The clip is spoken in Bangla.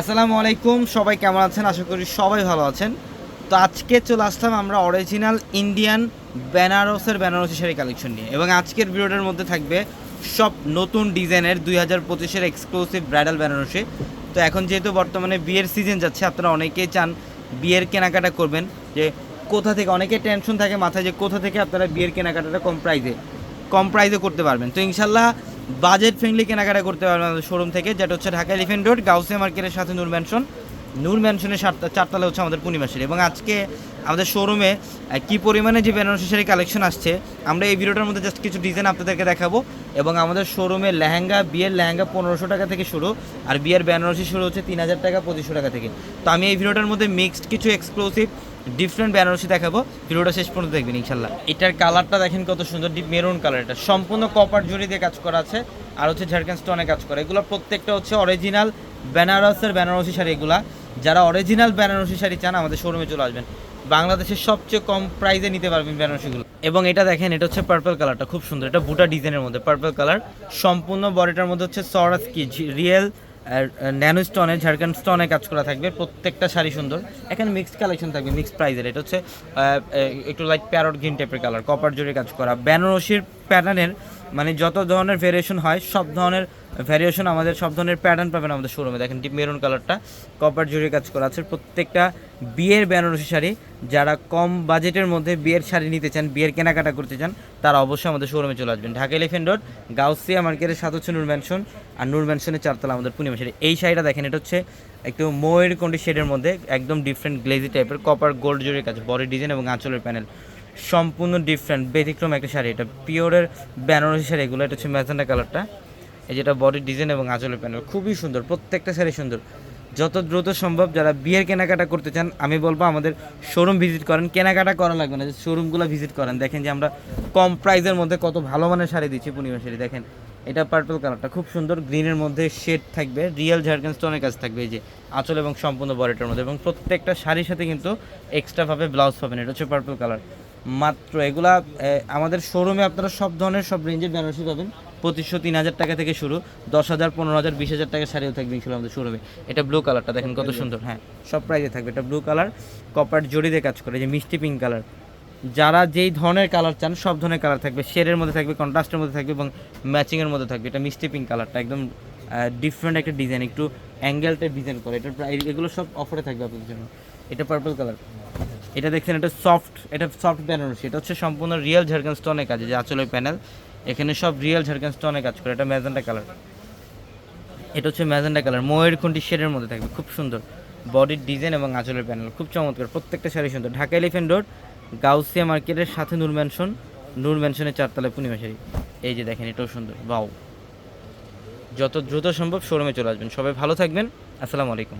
আসসালামু আলাইকুম, সবাই কেমন আছেন? আশা করি সবাই ভালো আছেন। তো আজকে চলে আসলাম আমরা অরিজিনাল ইন্ডিয়ান বেনারসের বেনারসি শাড়ি কালেকশন নিয়ে। এবং আজকের ভিডিওটার মধ্যে থাকবে সব নতুন ডিজাইনের দুই হাজার পঁচিশের এক্সক্লুসিভ ব্রাইডাল বেনারসি তো এখন যেহেতু বর্তমানে বিয়ের সিজন যাচ্ছে, আপনারা অনেকেই চান বিয়ের কেনাকাটা করবেন। যে কোথা থেকে অনেকে টেনশন থাকে মাথায় যে কোথা থেকে আপনারা বিয়ের কেনাকাটাটা কম প্রাইজে কম প্রাইজে করতে পারবেন। তো ইনশাল্লাহ বাজেট ফ্রেন্ডলি কেনাকাটা করতে পারবেন আমাদের শোরুম থেকে, যেটা হচ্ছে ঢাকা এলিফেন্ট রোড গাউসে মার্কেটের সাথে নূর ম্যানশন নূর ম্যানশনের চারতলা হচ্ছে আমাদের পূর্ণিমাশারি এবং আজকে আমাদের শোরুমে কি পরিমাণে যে বেনারসি শাড়ি কালেকশন আসছে, আমরা এই ভিডিওটার মধ্যে জাস্ট কিছু ডিজাইন আপনাদেরকে দেখাবো। এবং আমাদের শোরুমে লেহেঙ্গা, বিয়ের লেহেঙ্গা পনেরোশো টাকা থেকে শুরু, আর বিয়ের বেনারসি শুরু হচ্ছে তিন হাজার টাকা, পঁচিশশো টাকা থেকে। তো আমি এই ভিডিওটার মধ্যে মিক্সড কিছু এক্সক্লুসিভ ডিফারেন্ট বেনারসি দেখাবো। ভিডিওটা শেষ পর্যন্ত দেখবেন, ইনশাল্লাহ। এটার কালারটা দেখেন কত সুন্দর ডিপ মেরুন কালার এটা। সম্পূর্ণ কপার জড়ি দিয়ে কাজ করা আছে, আর হচ্ছে ঝাড়খান্ড স্টোনে কাজ করা। এগুলো প্রত্যেকটা হচ্ছে অরিজিনাল বেনারসের বেনারসি শাড়ি এগুলা। যারা অরিজিনাল বেনারসি শাড়ি চান, আমাদের শোরুমে চলে আসবেন। বাংলাদেশের সবচেয়ে কম প্রাইসে নিতে পারবেন বেনারসিগুলো এবং এটা দেখেন, এটা হচ্ছে পার্পল কালারটা খুব সুন্দর, এটা বুটা ডিজাইনের মধ্যে পার্পল কালার সম্পূর্ণ বডিটার মধ্যে হচ্ছে সরাস কি রিয়েল ন্যানো স্টোনে, ঝাড়খণ্ড স্টোনে কাজ করা থাকবে। প্রত্যেকটা শাড়ি সুন্দর। এখানে মিক্সড কালেকশন থাকবে মিক্সড প্রাইজের এটা হচ্ছে একটু লাইক প্যারট গ্রিন টাইপের কালার কপার জরি কাজ করা। বেনারসির প্যাটার্নের মানে যত ধরনের ভেরিয়েশন হয়, সব ধরনের ভ্যারিয়েশন আমাদের, সব ধরনের প্যাটার্ন পাবেন আমাদের শোরুমে দেখেন ডিপ মেরুন কালারটা কপার জুড়ে কাজ করা আছে। প্রত্যেকটা বিয়ের বেনারসি শাড়ি, যারা কম বাজেটের মধ্যে বিয়ের শাড়ি নিতে চান, বিয়ের কেনাকাটা করতে চান, তারা অবশ্যই আমাদের শোরুমে চলে আসবেন। ঢাকা এলিফেন্ট রোড গাউসিয়া মার্কেটের সাথে হচ্ছে নূর ম্যানশন আর নূর ম্যানশনের চারতলা আমাদের পূর্ণিমা শাড়ি এই শাড়িটা দেখেন, এটা হচ্ছে একটু ময়ের কন্ডি শেডের মধ্যে একদম ডিফারেন্ট গ্লেজি টাইপের কপার গোল্ড জুড়ে কাজ, বডি ডিজাইন এবং আঁচলের প্যানেল সম্পূর্ণ ডিফারেন্ট ব্যতিক্রম একটা শাড়ি। এটা পিওরের বেনারসি শাড়ি, এগুলো এটা হচ্ছে ম্যাজেন্ডা কালারটা এই যেটা বডি ডিজাইন এবং আঁচলের প্যানেল খুবই সুন্দর, প্রত্যেকটা শাড়ি সুন্দর। যত দ্রুত সম্ভব যারা বিয়ের কেনাকাটা করতে চান, আমি বলব আমাদের শোরুম ভিজিট করেন। কেনাকাটা করা লাগবে না, যে শোরুমগুলো ভিজিট করেন। দেখেন যে আমরা কম প্রাইসের মধ্যে কত ভালো মানের শাড়ি দিচ্ছি পূর্ণিমা শাড়ি। দেখেন, এটা পার্পল কালারটা খুব সুন্দর গ্রিনের মধ্যে শেড থাকবে রিয়েল ঝাড়খান্ড স্টোনের কাজ থাকবে এই যে আঁচল এবং সম্পূর্ণ বডিটার মধ্যে। এবং প্রত্যেকটা শাড়ির সাথে কিন্তু এক্সট্রাভাবে ব্লাউজ পাবেন, এটা হচ্ছে পার্পল কালার মাত্র এগুলা আমাদের শোরুমে আপনারা সব ধরনের সব রেঞ্জের বেনারসি পাবেন। পঁচিশশো তিন হাজার টাকা থেকে শুরু দশ হাজার পনেরো হাজার বিশ হাজার টাকা শাড়িও থাকবে ইনশাল্লাহ আমাদের শোরুমে এটা ব্লু কালারটা দেখেন কত সুন্দর হ্যাঁ সব প্রাইজে থাকবে। এটা ব্লু কালার কপার জড়ি দিয়ে কাজ করে যে মিষ্টি পিঙ্ক কালার যারা যেই ধরনের কালার চান সব ধরনের কালার থাকবে। শেডের মধ্যে থাকবে কন্ট্রাস্টের মধ্যে থাকবে এবং ম্যাচিংয়ের মধ্যে থাকবে। এটা মিষ্টি পিঙ্ক কালারটা একদম ডিফারেন্ট একটা ডিজাইন একটু অ্যাঙ্গেলটা ডিজাইন করে। এটা এগুলো সব অফারে থাকবে আপনাদের জন্য। এটা পার্পল কালার এটা দেখছেন, এটা সফট এটা সফট বেনারসি, এটা হচ্ছে সম্পূর্ণ রিয়েল ঝাড়খান্ড স্টোনের কাজ যে আঁচলের প্যানেল এখানে সব রিয়েল ঝাড়খান্ড স্টোনের কাজ করে, এটা ম্যাজেন্টা কালার এটা হচ্ছে ম্যাজেন্টা কালার ময়ের খুন্টি শেডের মধ্যে থাকবে, খুব সুন্দর। বডির ডিজাইন এবং আঁচলের প্যানেল খুব চমৎকার, প্রত্যেকটা শাড়ি সুন্দর। ঢাকা এলিফেন্ট রোড গাউসিয়া মার্কেটের সাথে নূর ম্যানশন নূর ম্যানশনের চারতলায় পূর্ণিমা শাড়ি। এই যে দেখেন, এটাও সুন্দর বাউ যত দ্রুত সম্ভব শোরুমে চলে আসবেন। সবাই ভালো থাকবেন, আসসালামু আলাইকুম।